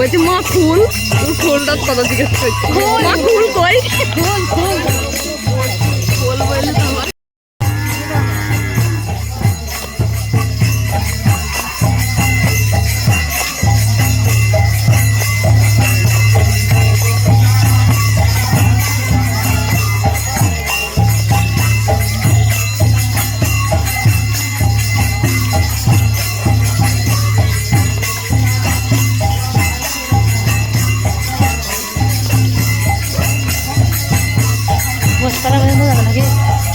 মা ফুল? ফুলটা কথা জিজ্ঞেস করছি মা ফুল কই? ফুল ফুল। estar hablando de la manera